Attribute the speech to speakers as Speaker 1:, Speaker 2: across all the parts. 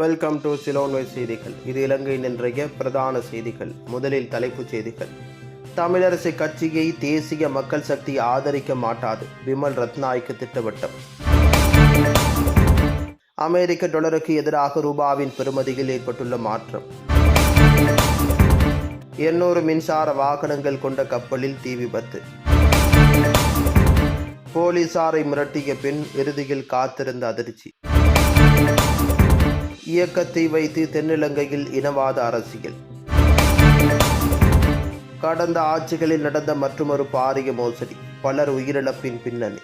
Speaker 1: Welcome to சிலோன்வை செய்திகள் இது இலங்கையின் இன்றைய பிரதான செய்திகள். முதலில் தலைப்புச் செய்திகள். தமிழரசு கட்சியை தேசிய மக்கள் சக்தி ஆதரிக்க மாட்டாது. விமல் ரத்நாய்க்கு திட்டவட்டம். அமெரிக்க டாலருக்கு எதிராக ரூபாவின் பெறுமதியில் ஏற்பட்டுள்ள மாற்றம். எண்ணூறு மின்சார வாகனங்கள் கொண்ட கப்பலில் தீ விபத்து. போலீசாரை மிரட்டிய பின் இறுதியில் காத்திருந்த அதிர்ச்சி. இயக்கத்தை வைத்து தென்னிலங்கையில் இனவாத அரசியல். கடந்த ஆட்சிகளில் நடந்த மற்றொரு பாரிய மோசடி பலர் உயிரிழப்பின் பின்னணி.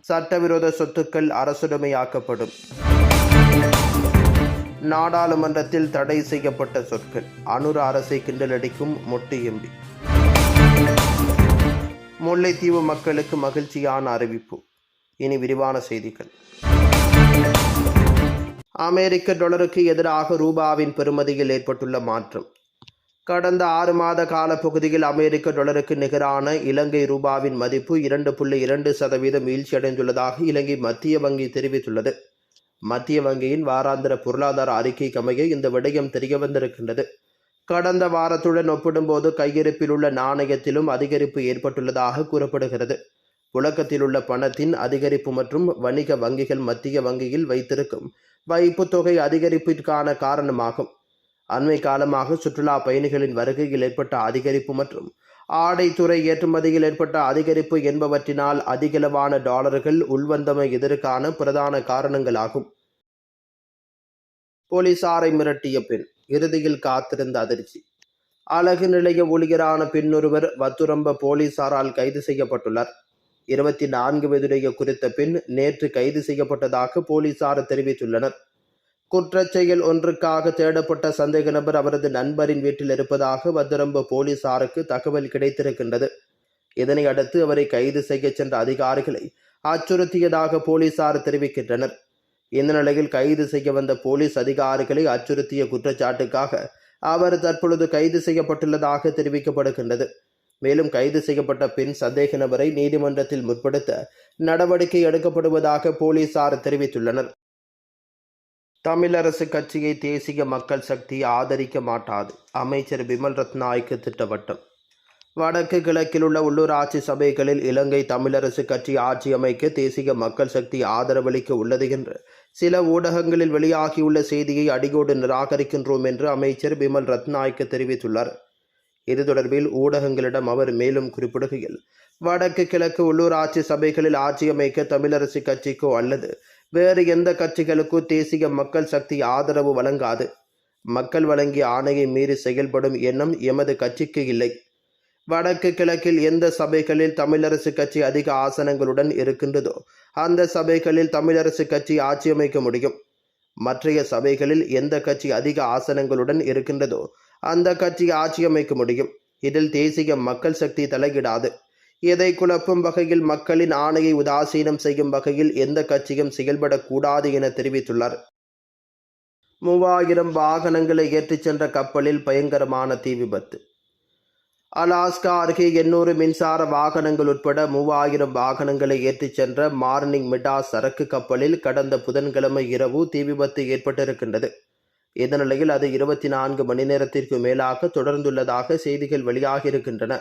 Speaker 1: சட்டவிரோத சொத்துக்கள் அரசுடைமையாக்கப்படும். நாடாளுமன்றத்தில் தடை செய்யப்பட்ட சொற்கள் அனுர அரசை கிண்டலடிக்கும் மொட்டு எம்பி. முல்லைத்தீவு மக்களுக்கு மகிழ்ச்சியான அறிவிப்பு. இனி விரிவான செய்திகள். அமெரிக்க டாலருக்கு எதிராக ரூபாவின் பெறுமதியில் ஏற்பட்டுள்ள மாற்றம். கடந்த ஆறு மாத கால பகுதியில் அமெரிக்க டாலருக்கு நிகரான இலங்கை ரூபாவின் மதிப்பு இரண்டு புள்ளி இரண்டு சதவீதம் வீழ்ச்சியடைந்துள்ளதாக இலங்கை மத்திய வங்கி தெரிவித்துள்ளது. மத்திய வங்கியின் வாராந்திர பொருளாதார அறிக்கைக்கு அமைய இந்த விடயம் தெரியவந்திருக்கின்றது. கடந்த வாரத்துடன் ஒப்பிடும்போது கையிருப்பில் உள்ள நாணயத்திலும் அதிகரிப்பு ஏற்பட்டுள்ளதாக கூறப்படுகிறது. புழக்கத்தில் உள்ள பணத்தின் அதிகரிப்பு மற்றும் வணிக வங்கிகள் மத்திய வங்கியில் வைத்திருக்கும் வைப்பு தொகை அதிகரிப்பிற்கான காரணமாகும். அண்மை காலமாக சுற்றுலா பயணிகளின் வருகையில் ஏற்பட்ட அதிகரிப்பு மற்றும் ஆடைத்துறை ஏற்றுமதியில் ஏற்பட்ட அதிகரிப்பு என்பவற்றினால் அதிகளவான டாலர்கள் உள்வந்தமை இதற்கான பிரதான காரணங்களாகும். போலீசாரை மிரட்டிய பெண் இறுதியில் காத்திருந்த அதிர்ச்சி. அழகு நிலைய ஊழியரான பெண்ணொருவர் வத்துரம்ப போலீசாரால் கைது செய்யப்பட்டுள்ளார். இருபத்தி நான்கு வயதுடைய குறித்த பெண் நேற்று கைது செய்யப்பட்டதாக போலீசார் தெரிவித்துள்ளனர். குற்றச்செயல் ஒன்றுக்காக தேடப்பட்ட சந்தேக நபர் அவரது நண்பரின் வீட்டில் இருப்பதாக வத்திரம்பு போலீசாருக்கு தகவல் கிடைத்திருக்கின்றது. இதனை அடுத்து அவரை கைது செய்ய சென்ற அதிகாரிகளை அச்சுறுத்தியதாக போலீசார் தெரிவிக்கின்றனர். இந்த நிலையில் கைது செய்ய வந்த போலீஸ் அதிகாரிகளை அச்சுறுத்திய குற்றச்சாட்டுக்காக அவர் தற்பொழுது கைது செய்யப்பட்டுள்ளதாக தெரிவிக்கப்படுகின்றது. மேலும் கைது செய்யப்பட்ட பின் சந்தேக நபரை நீதிமன்றத்தில் முற்படுத்த நடவடிக்கை எடுக்கப்படுவதாக போலீசார் தெரிவித்துள்ளனர். தமிழரசு கட்சியை தேசிய மக்கள் சக்தி ஆதரிக்க மாட்டாது அமைச்சர் விமல் ரத்நாய்க்கு திட்டவட்டம். வடக்கு கிழக்கில் உள்ள உள்ளூராட்சி சபைகளில் இலங்கை தமிழரசு கட்சி ஆட்சி அமைக்க தேசிய மக்கள் சக்தி ஆதரவளிக்க உள்ளது என்று சில ஊடகங்களில் வெளியாகியுள்ள செய்தியை அடியோடு நிராகரிக்கின்றோம் என்று அமைச்சர் விமல் ரத்நாய்க்கு தெரிவித்துள்ளார். இது தொடர்பில் ஊடகங்களிடம் அவர் மேலும் குறிப்பிடுகையில் வடக்கு கிழக்கு உள்ளூராட்சி சபைகளில் ஆட்சி அமைக்க தமிழரசு கட்சிக்கோ அல்லது வேறு எந்த கட்சிகளுக்கோ தேசிய மக்கள் சக்தி ஆதரவு வழங்காது. மக்கள் வழங்கிய ஆணையை மீறி செயல்படும் எண்ணம் எமது கட்சிக்கு இல்லை. வடக்கு கிழக்கில் எந்த சபைகளில் தமிழரசு கட்சி அதிக ஆசனங்களுடன் இருக்கின்றதோ அந்த சபைகளில் தமிழரசு கட்சி ஆட்சி அமைக்க முடியும். மற்றைய சபைகளில் எந்த கட்சி அதிக ஆசனங்களுடன் இருக்கின்றதோ அந்த கட்சி ஆட்சி அமைக்க முடியும். இதில் தேசிய மக்கள் சக்தி தலையிடாது. இதை குழப்பும் வகையில் மக்களின் ஆணையை உதாசீனம் செய்யும் வகையில் எந்த கட்சியும் செயல்படக்கூடாது என தெரிவித்துள்ளார். மூவாயிரம் வாகனங்களை ஏற்றிச் சென்ற கப்பலில் பயங்கரமான தீ விபத்து. அலாஸ்கா அருகே எண்ணூறு மின்சார வாகனங்கள் உட்பட மூவாயிரம் வாகனங்களை ஏற்றிச் சென்ற மார்னிங் மிடா சரக்கு கப்பலில் கடந்த புதன்கிழமை இரவு தீ விபத்து ஏற்பட்டிருக்கின்றது. இந்த நிலையில் அது இருபத்தி நான்கு மணி நேரத்திற்கு மேலாக தொடர்ந்துள்ளதாக செய்திகள் வெளியாகியிருக்கின்றன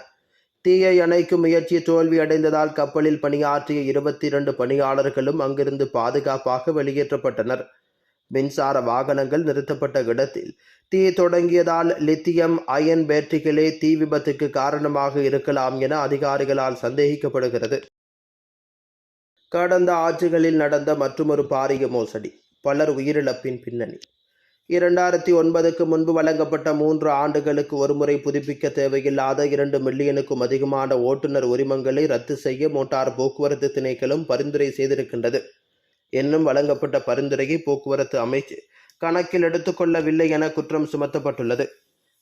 Speaker 1: தீயை அணைக்கும் முயற்சி தோல்வி அடைந்ததால் கப்பலில் பணியாற்றிய இருபத்தி இரண்டு பணியாளர்களும் அங்கிருந்து பாதுகாப்பாக வெளியேற்றப்பட்டனர். மின்சார வாகனங்கள் நிறுத்தப்பட்ட இடத்தில் தீ தொடங்கியதால் லித்தியம் அயன் பேட்டரிகளே தீ விபத்துக்கு காரணமாக இருக்கலாம் என அதிகாரிகளால் சந்தேகிக்கப்படுகிறது. கடந்த ஆட்சிகளில் நடந்த மற்றொரு பாரிய மோசடி பலர் உயிரிழப்பின் பின்னணி. இரண்டாயிரத்தி ஒன்பதுக்கு முன்பு வழங்கப்பட்ட மூன்று ஆண்டுகளுக்கு ஒருமுறை புதுப்பிக்க தேவையில்லாத இரண்டு மில்லியனுக்கும் அதிகமான ஓட்டுநர் உரிமங்களை ரத்து செய்ய மோட்டார் போக்குவரத்து திணைக்களும் பரிந்துரை செய்திருக்கின்றது. என்னும் வழங்கப்பட்ட பரிந்துரையை போக்குவரத்து அமைச்சு கணக்கில் எடுத்துக்கொள்ளவில்லை என குற்றம் சுமத்தப்பட்டுள்ளது.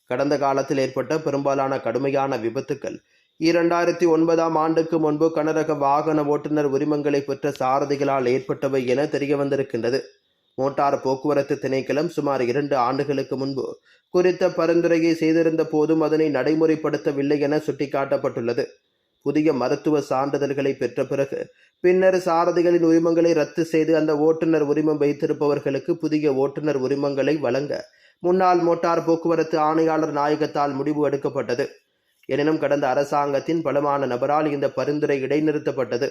Speaker 1: கடந்த காலத்தில் ஏற்பட்ட பெரும்பாலான கடுமையான விபத்துக்கள் இரண்டாயிரத்தி ஒன்பதாம் ஆண்டுக்கு முன்பு கனரக வாகன ஓட்டுநர் உரிமங்களை பெற்ற சாரதிகளால் ஏற்பட்டவை என தெரிய வந்திருக்கின்றது மோட்டார் போக்குவரத்து திணைக்களம் சுமார் இரண்டு ஆண்டுகளுக்கு முன்பு குறித்த பரிந்துரையை செய்திருந்த போதும் அதனை நடைமுறைப்படுத்தவில்லை என சுட்டிக்காட்டப்பட்டுள்ளது. புதிய மருத்துவ சான்றிதழ்களை பெற்ற பிறகு பின்னர் சாரதிகளின் உரிமங்களை ரத்து செய்து அந்த ஓட்டுநர் உரிமம் வைத்திருப்பவர்களுக்கு புதிய ஓட்டுநர் உரிமங்களை வழங்க முன்னாள் மோட்டார் போக்குவரத்து ஆணையாளர் நாயகத்தால் முடிவு எடுக்கப்பட்டது. எனினும் கடந்த அரசாங்கத்தின் பலமான நபரால் இந்த பரிந்துரை இடைநிறுத்தப்பட்டது.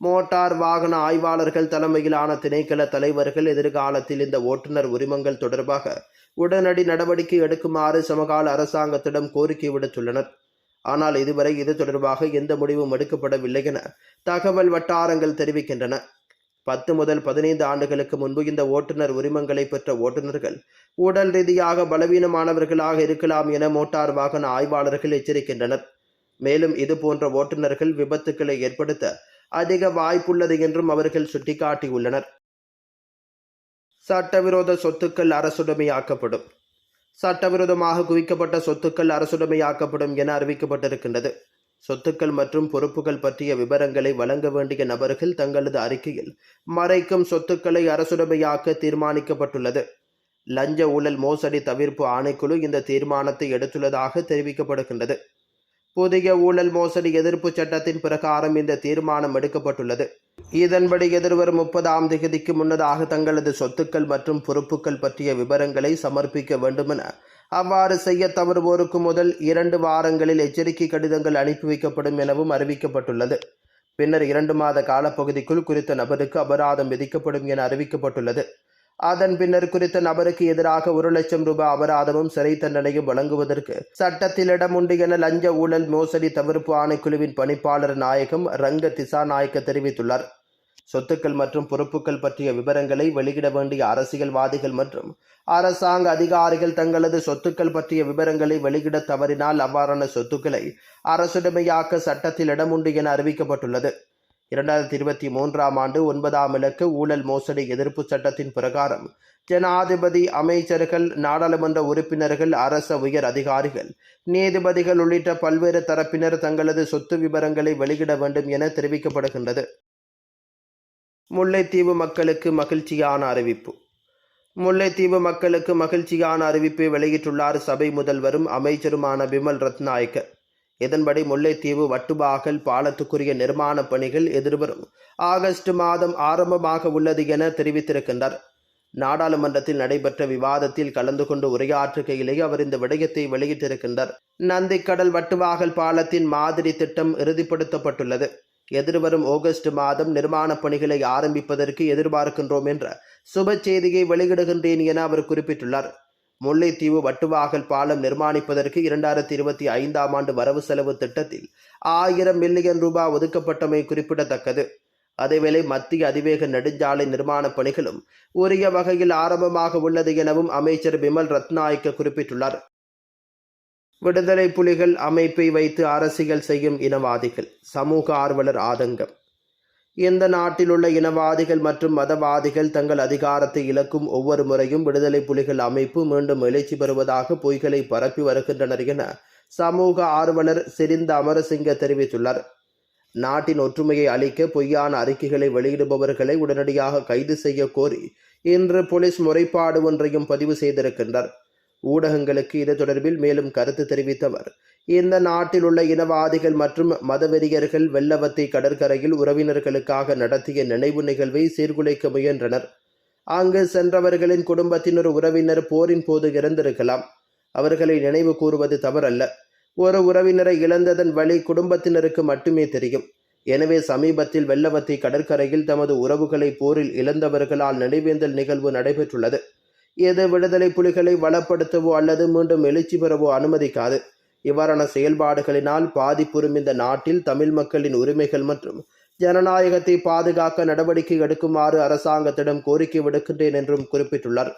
Speaker 1: மோட்டார் வாகன ஆய்வாளர்கள் தலைமையிலான திணைக்கள தலைவர்கள் எதிர்காலத்தில் இந்த ஓட்டுநர் உரிமங்கள் தொடர்பாக உடனடி நடவடிக்கை எடுக்குமாறு சமகால அரசாங்கத்திடம் கோரிக்கை விடுத்துள்ளனர். ஆனால் இதுவரை இது தொடர்பாக எந்த முடிவும் எடுக்கப்படவில்லை என தகவல் வட்டாரங்கள் தெரிவிக்கின்றன. பத்து முதல் பதினைந்து ஆண்டுகளுக்கு முன்பு இந்த ஓட்டுநர் உரிமங்களை பெற்ற ஓட்டுநர்கள் உடல் ரீதியாக பலவீனமானவர்களாக இருக்கலாம் என மோட்டார் வாகன ஆய்வாளர்கள் எச்சரிக்கின்றனர். மேலும் இது போன்ற ஓட்டுநர்கள் விபத்துக்களை ஏற்படுத்த அதிக வாய்ப்புள்ளது என்றும் அவர்கள் சுட்டிக்காட்டியுள்ளனர். சட்டவிரோத சொத்துக்கள் அரசுடைமையாக்கப்படும். சட்டவிரோதமாக குவிக்கப்பட்ட சொத்துக்கள் அரசுடைமையாக்கப்படும் என அறிவிக்கப்பட்டிருக்கின்றது. சொத்துக்கள் மற்றும் பொறுப்புகள் பற்றிய விவரங்களை வழங்க வேண்டிய நபர்கள் தங்களது அறிக்கையில் மறைக்கும் சொத்துக்களை அரசுடைமையாக்க தீர்மானிக்கப்பட்டுள்ளது. லஞ்ச ஊழல் மோசடி தவிர்ப்பு ஆணைக்குழு இந்த தீர்மானத்தை எடுத்துள்ளதாக தெரிவிக்கப்படுகின்றது. புதிய ஊழல் மோசடி எதிர்ப்பு சட்டத்தின் பிரகாரம் இந்த தீர்மானம் எடுக்கப்பட்டுள்ளது. இதன்படி எதிர்வரும் முப்பதாம் தேதிக்கு முன்னதாக தங்களது சொத்துக்கள் மற்றும் பொறுப்புகள் பற்றிய விவரங்களை சமர்ப்பிக்க வேண்டுமென அவ்வாறு செய்ய தவறுவோருக்கு முதல் இரண்டு வாரங்களில் எச்சரிக்கை கடிதங்கள் அனுப்பி வைக்கப்படும் எனவும் அறிவிக்கப்பட்டுள்ளது. பின்னர் இரண்டு மாத காலப்பகுதிக்குள் குறித்த நபருக்கு அபராதம் விதிக்கப்படும் என அறிவிக்கப்பட்டுள்ளது. அதன் பின்னர் குறித்த நபருக்கு எதிராக ஒரு லட்சம் ரூபாய் அபராதமும் சிறை தண்டனையும் வழங்குவதற்கு சட்டத்தில் இடம் உண்டு என லஞ்ச ஊழல் மோசடி தவிர்ப்பு ஆணைக்குழுவின் பணிப்பாளர் நாயகம் ரங்க திசாநாயக்க தெரிவித்துள்ளார். சொத்துக்கள் மற்றும் பொறுப்புகள் பற்றிய விவரங்களை வெளியிட வேண்டிய அரசியல்வாதிகள் மற்றும் அரசாங்க அதிகாரிகள் தங்களது சொத்துக்கள் பற்றிய விவரங்களை வெளியிட தவறினால் அவ்வாறான சொத்துக்களை அரசுடைமையாக்க சட்டத்தில் இடம் உண்டு என அறிவிக்கப்பட்டுள்ளது. இரண்டாயிரத்தி இருபத்தி மூன்றாம் ஆண்டு ஒன்பதாம் இலக்கு ஊழல் மோசடி எதிர்ப்பு சட்டத்தின் பிரகாரம். ஜனாதிபதி அமைச்சர்கள் நாடாளுமன்ற உறுப்பினர்கள் அரச உயர் அதிகாரிகள் நீதிபதிகள் உள்ளிட்ட பல்வேறு தரப்பினர் தங்களது சொத்து விவரங்களை வெளியிட வேண்டும் என தெரிவிக்கப்படுகின்றது. முல்லைத்தீவு மக்களுக்கு மகிழ்ச்சியான அறிவிப்பு. முல்லைத்தீவு மக்களுக்கு மகிழ்ச்சியான அறிவிப்பை வெளியிட்டுள்ளார் சபை முதல்வரும் அமைச்சருமான பிமல் ரத்நாயக்கர் இதன்படி முல்லைத்தீவு வட்டுபாகல் பாலத்துக்குரிய நிர்மாண பணிகள் எதிர்வரும். ஆகஸ்ட் மாதம் ஆரம்பமாக உள்ளது என தெரிவித்திருக்கின்றார் நாடாளுமன்றத்தில் நடைபெற்ற விவாதத்தில் கலந்து கொண்டு உரையாற்றுகையிலேயே அவர் இந்த விடயத்தை வெளியிட்டிருக்கின்றார். நந்திக்கடல் வட்டுவாகல் பாலத்தின் மாதிரி திட்டம் இறுதிப்படுத்தப்பட்டுள்ளது. எதிர்வரும் ஆகஸ்ட் மாதம் நிர்மாணப் பணிகளை ஆரம்பிப்பதற்கு எதிர்பார்க்கின்றோம் என்ற சுப செய்தியை வெளியிடுகின்றேன் என அவர் குறிப்பிட்டுள்ளார். முல்லைத்தீவு வட்டுவாகல் பாலம் நிர்மாணிப்பதற்கு இரண்டாயிரத்தி இருபத்தி ஐந்தாம் ஆண்டு வரவு செலவு திட்டத்தில் ஆயிரம் மில்லியன் ரூபாய் ஒதுக்கப்பட்டமை குறிப்பிடத்தக்கது. அதேவேளை மத்திய அதிவேக நெடுஞ்சாலை நிர்மாணப் பணிகளும் உரிய வகையில் ஆரம்பமாக உள்ளது எனவும் அமைச்சர் பிமல் ரத்நாயக்க குறிப்பிட்டுள்ளார். விடுதலை புலிகள் அமைப்பை வைத்து அரசியல் செய்யும் இனவாதிகள் சமூக ஆர்வலர் ஆதங்கம். இந்த நாட்டிலுள்ள இனவாதிகள் மற்றும் மதவாதிகள் தங்கள் அதிகாரத்தை இழக்கும் ஒவ்வொரு முறையும் விடுதலை புலிகள் அமைப்பு மீண்டும் எழுச்சி பெறுவதாக பொய்களை பரப்பி வருகின்றனர் என சமூக ஆர்வலர் சிரிந்த அமரசிங்க தெரிவித்துள்ளார். நாட்டின் ஒற்றுமையை அளிக்க பொய்யான அறிக்கைகளை வெளியிடுபவர்களை உடனடியாக கைது செய்ய கோரி இன்று போலீஸ் முறைப்பாடு ஒன்றையும் பதிவு செய்திருக்கின்றார். ஊடகங்களுக்கு இது தொடர்பில் மேலும் கருத்து தெரிவித்தவர். இந்த நாட்டில் உள்ள இனவாதிகள் மற்றும் மதவெறியர்கள் வெள்ளவத்தை கடற்கரையில் உறவினர்களுக்காக நடத்திய நினைவு நிகழ்வை சீர்குலைக்க முயன்றனர். அங்கு சென்றவர்களின் குடும்பத்தினர் உறவினர் போரின் போது இறந்திருக்கலாம். அவர்களை நினைவு கூறுவது தவறல்ல. ஒரு உறவினரை இழந்ததன் வழி குடும்பத்தினருக்கு மட்டுமே தெரியும். எனவே சமீபத்தில் வெள்ளவத்தை கடற்கரையில் தமது உறவுகளை போரில் இழந்தவர்களால் நினைவேந்தல் நிகழ்வு நடைபெற்றுள்ளது. இது விடுதலை புலிகளை வளப்படுத்தவோ அல்லது மீண்டும் எழுச்சி பெறவோ அனுமதிக்காது. இவ்வாறான செயல்பாடுகளினால் பாதிப்புறும் இந்த நாட்டில் தமிழ் மக்களின் உரிமைகள் மற்றும் ஜனநாயகத்தை பாதுகாக்க நடவடிக்கை எடுக்குமாறு அரசாங்கத்திடம் கோரிக்கை விடுக்கின்றேன் என்றும் குறிப்பிட்டுள்ளார்.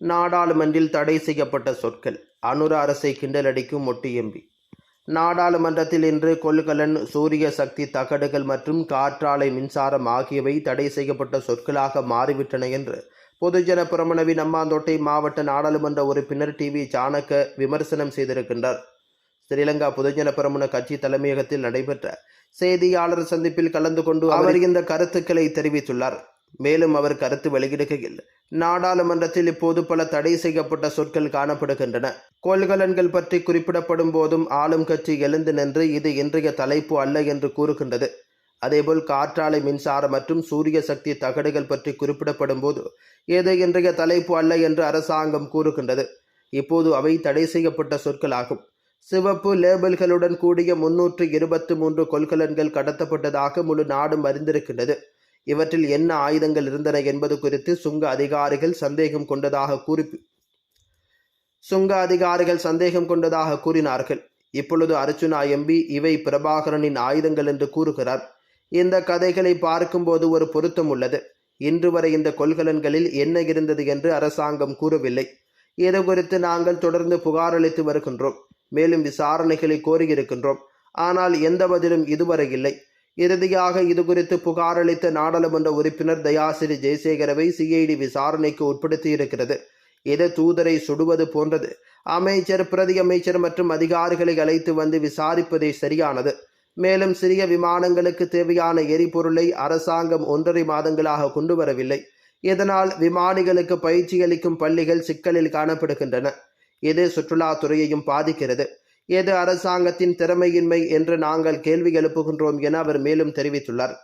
Speaker 1: நாடாளுமன்றில் தடை செய்யப்பட்ட சொற்கள். அனுர அரசை கிண்டலடிக்கும் மொட்டி எம்பி. நாடாளுமன்றத்தில் இன்று கொள்கலன் சூரிய சக்தி தகடுகள் மற்றும் காற்றாலை மின்சாரம் ஆகியவை தடை செய்யப்பட்ட சொற்களாக மாறிவிட்டன என்று பொதுஜன பிரமணவின் அம்மாந்தோட்டை மாவட்ட நாடாளுமன்ற உறுப்பினர் டி வி சாணக்க விமர்சனம் செய்திருக்கின்றார். ஸ்ரீலங்கா பொதுஜன பிரமுன கட்சி தலைமையகத்தில் நடைபெற்ற செய்தியாளர் சந்திப்பில் கலந்து கொண்டு அவர் இந்த கருத்துக்களை தெரிவித்துள்ளார். மேலும் அவர் கருத்து வெளியிடுகையில் நாடாளுமன்றத்தில் இப்போது பல தடை செய்யப்பட்ட சொற்கள் காணப்படுகின்றன. கொள்கலன்கள் பற்றி குறிப்பிடப்படும் போதும் ஆளும் கட்சி எழுந்து நின்று இது இன்றைய தலைப்பு அல்ல என்று கூறுகின்றது. அதேபோல் காற்றாலை மின்சாரம் மற்றும் சூரிய சக்தி தகடுகள் பற்றி குறிப்பிடப்படும் போது இது இன்றைய தலைப்பு அல்ல என்று அரசாங்கம் கூறுகின்றது. இப்போது அவை தடை செய்யப்பட்ட சொற்களாகும். சிவப்பு லேபிள்களுடன் கூடிய முன்னூற்று இருபத்தி மூன்று கொள்கலன்கள் கடத்தப்பட்டதாக முழு நாடும் அறிந்திருக்கின்றது. இவற்றில் என்ன ஆயுதங்கள் இருந்தன என்பது குறித்து சுங்க அதிகாரிகள் சந்தேகம் கொண்டதாக கூறி சுங்க அதிகாரிகள் சந்தேகம் கொண்டதாக கூறினார்கள். இப்பொழுது அர்ச்சுனா எம்பி இவை பிரபாகரனின் ஆயுதங்கள் என்று கூறுகிறார். இந்த கதைகளை பார்க்கும்போது ஒரு பொருத்தம் உள்ளது. இன்று வரை இந்த கொள்கலன்களில் என்ன இருந்தது என்று அரசாங்கம் கூறவில்லை. இது குறித்து நாங்கள் தொடர்ந்து புகார் அளித்து வருகின்றோம். மேலும் விசாரணைகளை கோரியிருக்கின்றோம். ஆனால் எந்த பதிலும் இதுவரை இல்லை. இறுதியாக இது குறித்து புகார் அளித்த நாடாளுமன்ற உறுப்பினர் தயாசிரி ஜெயசேகரவை சிஐடி விசாரணைக்கு உட்படுத்தியிருக்கிறது. இது தூதரை சுடுவது போன்றது. அமைச்சர் பிரதி அமைச்சர் மற்றும் அதிகாரிகளை அழைத்து வந்து விசாரிப்பதே சரியானது. மேலும் சிறிய விமானங்களுக்கு தேவையான எரிபொருளை அரசாங்கம் ஒன்றரை மாதங்களாக கொண்டு வரவில்லை இதனால் விமானிகளுக்கு பயிற்சி அளிக்கும் பள்ளிகள் சிக்கலில் காணப்படுகின்றன. இது சுற்றுலாத்துறையையும் பாதிக்கிறது. இது அரசாங்கத்தின் திறமையின்மை என்று நாங்கள் கேள்வி எழுப்புகின்றோம் என அவர் மேலும் தெரிவித்துள்ளார்.